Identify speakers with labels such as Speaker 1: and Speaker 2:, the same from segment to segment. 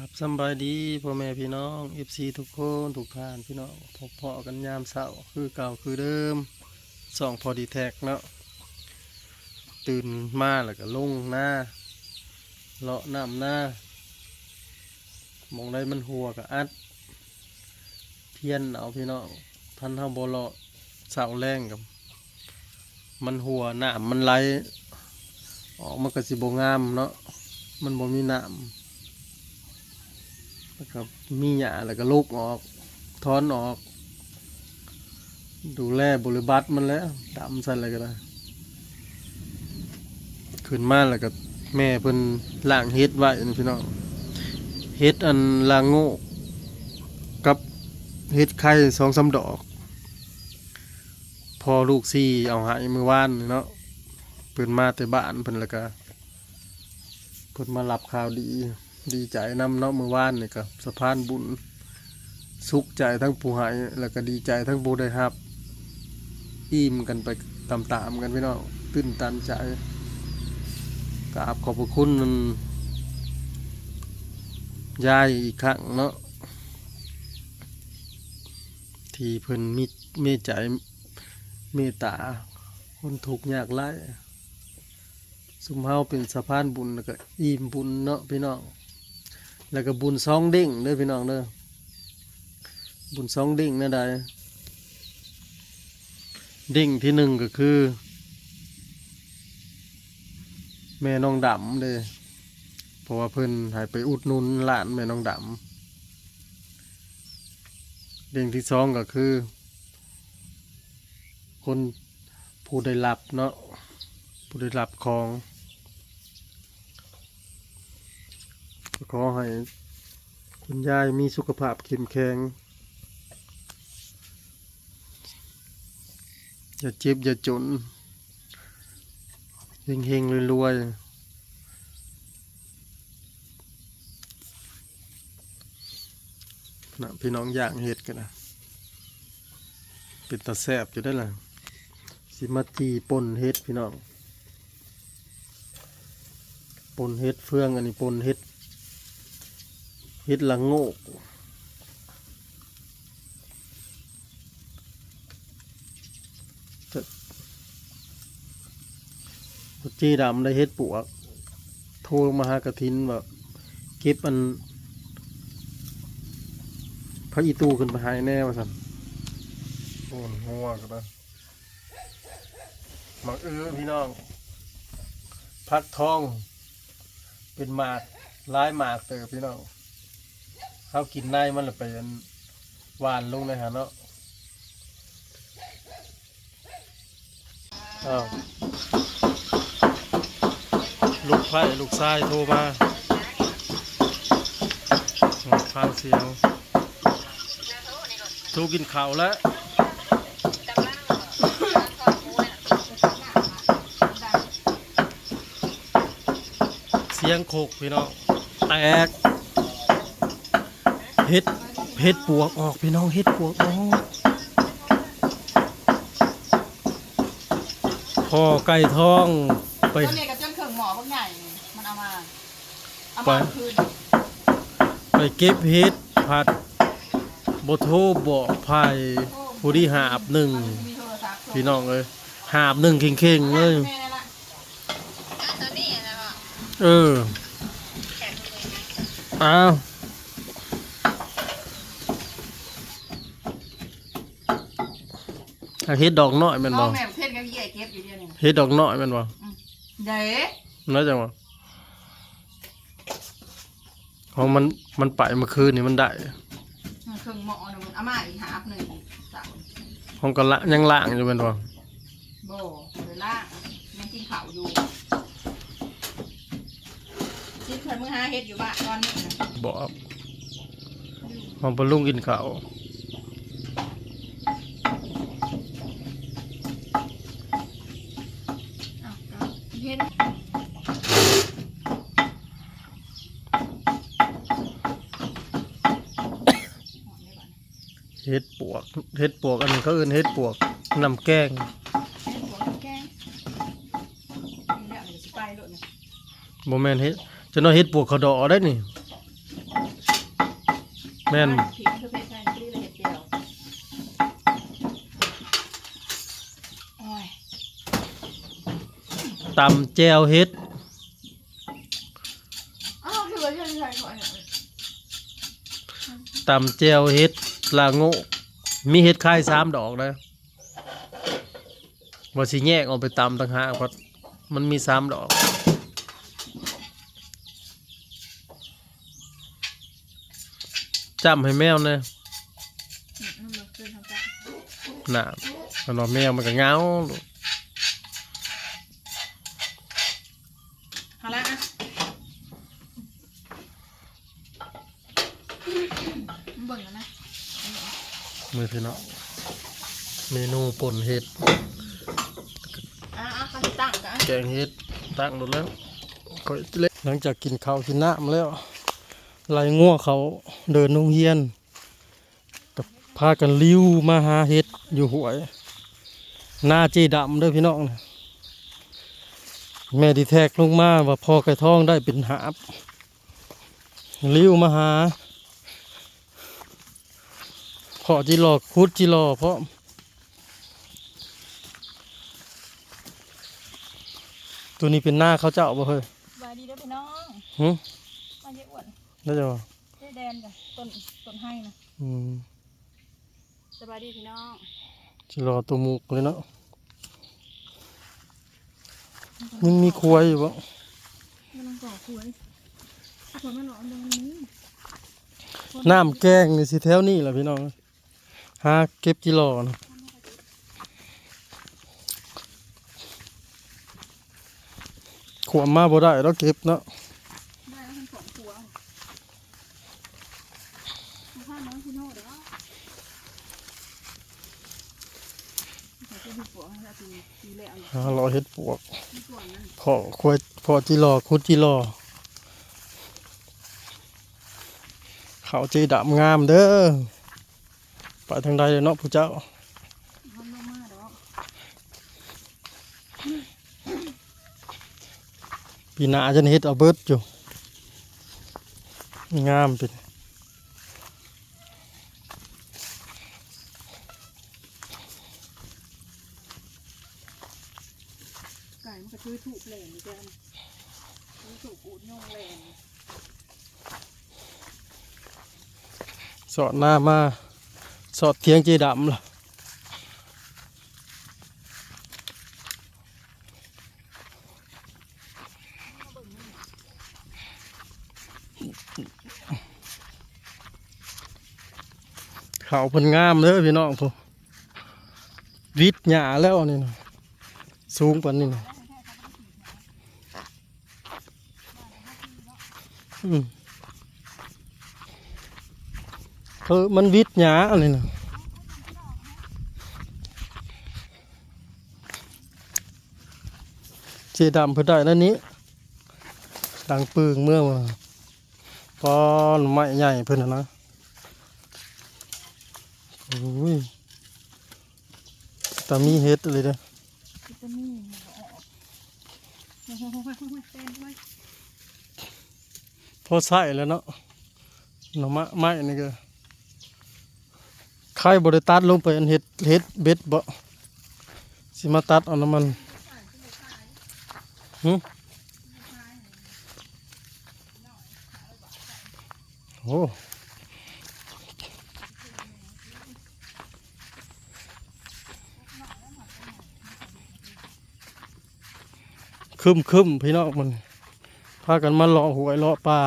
Speaker 1: ครับสบายดีพ่อแม่พี่น้องเอฟซีทุกคนทุกท่านพี่น้องพบเพาะกันยามเช้าคือเก่าคือเดิมสองพอดีแท็กเนาะตื่นมาแล้วก็ลงหน้าเลาะน้ำหน้ามองได้มันหัวกับอัด เพียนเอาพี่น้องทันเฮาบ่เลาะเสาแรงกับ มันหัวหน้ำมันไหลออกมันก็สิบ่งามเนาะมันบ่มีหน้ำ แล้วก็มีหยาแล้วก็ลูกออกถอนออก ดูแลบริบัติมันแล้วดำใส่อะไรก็ได้ขึ้นมาแล้วก็แม่เพิ่นล่างเฮ็ดไว้นี่พี่น้องเฮ็ดอันลางโง่กับเฮ็ดไข่สองสามดอก พอลูกซี่เอาหายมือว่านเนาะเพิ่นมาแต่บ้านเพิ่นแล้วก็เพิ่นมารับข่าวดี ดีใจนำเนาะเมื่อวานนี่ก็สะพานบุญสุขใจทั้งผู้หายแล้วก็ดีใจทั้งผู้ได้รับ อิ่มกันไปตามๆกันพี่น้องตื้นตันใจกราบขอบคุณมันยายอีกครั้งเนาะที่เพิ่นมีเมตใจเมตตา คนทุกยากไร้สุมเฮาเป็นสะพานบุญแล้วก็อิ่มบุญเนาะพี่น้อง แล้วก็บุญซองเด้งเด้อพี่น้องเด้อบุญซองเด้งนั่นใดเด้งที่หนึ่งก็คือ แม่น้องดำเลยเพราะว่าเพิ่นหายไปอุดนุนหลานแม่น้องดำเด้งที่สองก็คือ คนผู้ได้รับเนาะผู้ได้รับของ ขอให้คุณยายมีสุขภาพเข้มแข็งอย่าเจ็บอย่าจนเฮงเฮงรวยๆนะพี่น้องอย่างเห็ดกันนะเป็นตาแซบอยู่ได้ล่ะสิมาตีปนเห็ดพี่น้องปนเห็ดเฟืองอันนี้ปนเห็ด เฮ็ดละโงกจีดำได้เฮ็ดปวก โทรมาหากระทินแบบเก็บอันพระอีตูขึ้นไปหายแน่มาสันโอนหัวกันนะหมักเออพี่น้อง พักทอง เป็นหมากร้ายหมากเตอพี่น้อง เขากินในมันละไปนหวานลงเลยฮะเนาะอ้าวลูกไผ่ลูกชายโทรมาฟังเสียงโทรกินข้าวแล้วเสียงโคกพี่น้องแตก เฮ็ดเฮ็ดปวกออกพี่น้องเฮ็ดปวกออกพอไก่ทองไป
Speaker 2: ตัวนี้กับจนเข่งหมอพวกใหญ่นี่มันเอามาเอา
Speaker 1: ไป
Speaker 2: มาคืน
Speaker 1: ไปเก็บเฮ็ดผัดบโทรบอกภัยผู้ที่หาบหนึ่ง
Speaker 2: มีโทรศัพท์
Speaker 1: พี่น้องเลยหาบหนึ่งเข่งๆเลย
Speaker 2: แม่นั่นละ
Speaker 1: เออ อ้าวอะ เฮ็ดดอกน้อยแมัน
Speaker 2: น้
Speaker 1: บ่
Speaker 2: องแม่เทศกับพี่ใหญ่เก็บอยู่เดียวนี่
Speaker 1: เฮ็ดดอกน้อยแมันบ่
Speaker 2: เด้
Speaker 1: น้อยจังวะของมันมันไปเมื่อคืนนี่มันได้
Speaker 2: เข่งหมอเนี่ยมันเอามาอีกหาบหนึ่งสาม
Speaker 1: ของก็ละยังล่างอยู่แมันบ่
Speaker 2: โบเวลายังกินข้าวอยู่คิดเพื่อนมึงหาเฮ็ดอยู่บ้านตอนนี้นะ
Speaker 1: บ่ของปลุงกินข้าว
Speaker 2: อ้าวก็เฮ็ด
Speaker 1: เฮ็ดปวกเฮ็ดปวกอันนี้เขาเอิ้นเฮ็ดปวกน้ำแกง
Speaker 2: เฮ็ดหัวแกงนี่แหละเดี๋ยวสิไปโลดนะ
Speaker 1: บ่แม่นเฮ็ดจะน้อยเฮ็ดปวกเขาดอได้นี่
Speaker 2: เแม่
Speaker 1: น
Speaker 2: ผิดคือเพชรใช่ที่เลยเห็ดเดียวโอ้ย
Speaker 1: ตำแจวเฮ็ด
Speaker 2: อ้าวคือว่าใช่ใช่ขอเนี่ย
Speaker 1: ตำแจวเฮ็ด ลาโง่มีเห็ดคายสามดอกนะว่าสิแยกออกไปตำต่างหากเพราะมันมีสามดอกจำให้แมวเนี่ย
Speaker 2: น่ะ
Speaker 1: มันว่าแมวมันก็เงา
Speaker 2: เอาละอะมันเบิ่งแล้วนะ
Speaker 1: มือ พี่เนาะเมนูป่นเห็ด
Speaker 2: อะอะเขาสิตั้งกัน
Speaker 1: แกงเห็ดตั้งหมดแล้วค่อยเล็กหลังจากกินข้าวกินน้ำแล้วไล่ง่วเขาเดินโรงเรียนกับพากันลิ้วมาหาเห็ดอยู่หวย หน้าเจดำเด้อพี่น้องนะแม่ดีแทกลงมาว่าพ่อไก่ท้องได้เป็นหาบลิ้วมาหา พ่อจิรอคุดจิรอเพราะตัวนี้เป็นหน้าเขาเจ้าบ่เฮ้ย
Speaker 2: สบายดีเด้อพี่น้อง
Speaker 1: หึ
Speaker 2: มาเยอะอ้วน
Speaker 1: น่าจะบ่
Speaker 2: เจ๊แดนจ้ะต้นต้นให้นะ
Speaker 1: อืม
Speaker 2: สบายดีพี่น้อง
Speaker 1: จิรอตัวมุกเลยเนาะยังมีควายอยู่บ่
Speaker 2: มันต้องก่อคุยคนมันหนอนตรงนี้
Speaker 1: น้ำแกงนี่สิแถวนี้แหละพี่น้อง หาเก็บจิรอนะขวามมาบ่ได้แล้วเก็บเนาะ
Speaker 2: ได้แล้วทั้งสองตัวข้าน้องพี่โน่เด้อเขาจะดูปวกให้เราตีตีแล้วอยู่
Speaker 1: หารอเฮ็ดปวกพอควายพอจิรอคุดจิรอเขาจีดำงามเด้อ ไปทางใดเลยเนาะผู้เจ้า
Speaker 2: มันลงมาเด้อ
Speaker 1: ปีหน้าจะเฮ็ดเอาเบิดอยู่ งามเป็น
Speaker 2: ไก่มันก็ช่วยถูกแหลมเจ้าช่วยถูกอูดย่งแหลม
Speaker 1: สอดหน้ามา สอดเทียงจีดำล่ะเขาเพิ่นงามเด้อพี่น้องผมวิทย์หญ้าแล้วนี่นะสูงปานนี้นะอืม คือมันวิทย์หยาอะไรนะเจดำเพื่อได้แล้วนี้ ดังปึงเมื่อมาปอนไม้ใหญ่เพื่อนน่ะนะโอ้ยแต่มีเฮ็ดอะไรเด้อ
Speaker 2: วิตามินมันออกโอ้โหโอ้โหโอ้โหเต้นด้วย
Speaker 1: พอใส่แล้วเนาะหน่อไม้ไม้นี่ก็ ใครบริตัดลงไปอันเฮ็ดเฮ็ดเบ็ดบ่สิมาตัดเอาน้ำมันหึโอ้คึมคึมพี่น้องมันพากันมาเลาะหวยเลาะปลา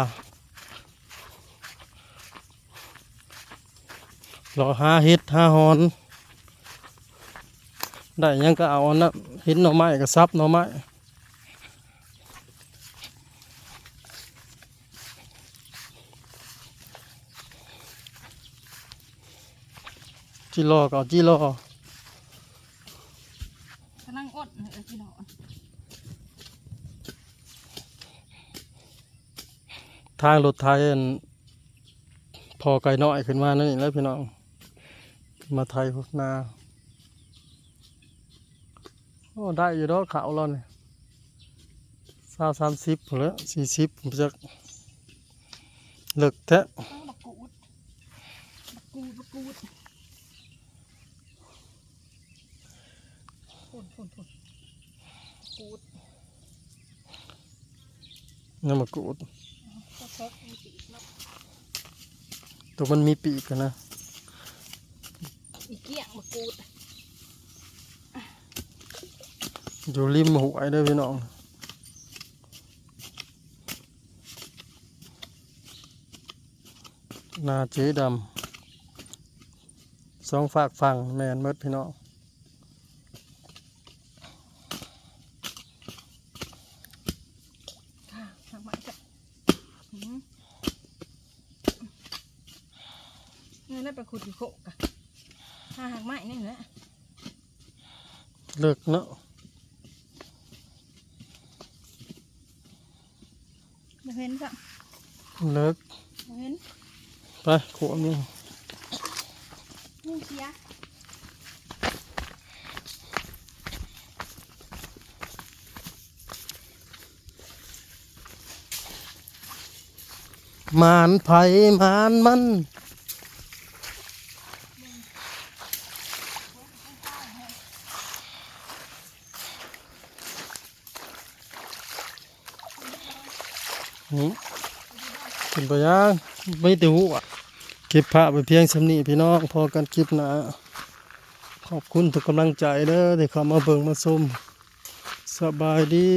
Speaker 1: เลาะหาเห็ดหาหอน ได้หยังก็เอาอันนะเห็นหน่อไม้ก็ซับหน่อไม้จีรอก็เอาจีรอกำ
Speaker 2: ลังอดเออพี่น้อง
Speaker 1: ทางรถไทยอันพอไกลน้อยขึ้นมานั่นเองแล้วพี่น้อง มาไทยพวกนาโอ้ได้อยู่ดอกขาวเราเนี่ยสาวสามสิบหรือสี่สิบผมจะเลิกแท้
Speaker 2: ต้องบักกูดกูดฝุ่นฝุ่นฝุ่นกูด
Speaker 1: น้ำมะกรูด
Speaker 2: ก็ซกมีปีกเนาะ
Speaker 1: ตัวมันมีปีกกันนะ
Speaker 2: อีเกี้ยงมะกูด
Speaker 1: อยู่ริมหัวเด้อพี่น้องหนาเจ๊ดำสองฝากฝั่งแมนเมดพี่น้อง
Speaker 2: ค่ะทางไม้จ้ะหืมนี่แล้วไปขุดอยู่โคกอะ หาหางไม้นี่แหละ
Speaker 1: เลิกเนาะ
Speaker 2: มาเห็นจ้ะ
Speaker 1: เลิก
Speaker 2: มาเห็น
Speaker 1: ไปขวมึง
Speaker 2: นี่เชีย
Speaker 1: มานไผ่มานมัน นี่เป็นไปยัง ไม่ติวอะเก็บพระไปเพียงสำนีพี่น้องพอกันคลิปนะ ขอบคุณทุกกำลังใจเด้อที่เข้ามาเบิ่งมาชมสบายดี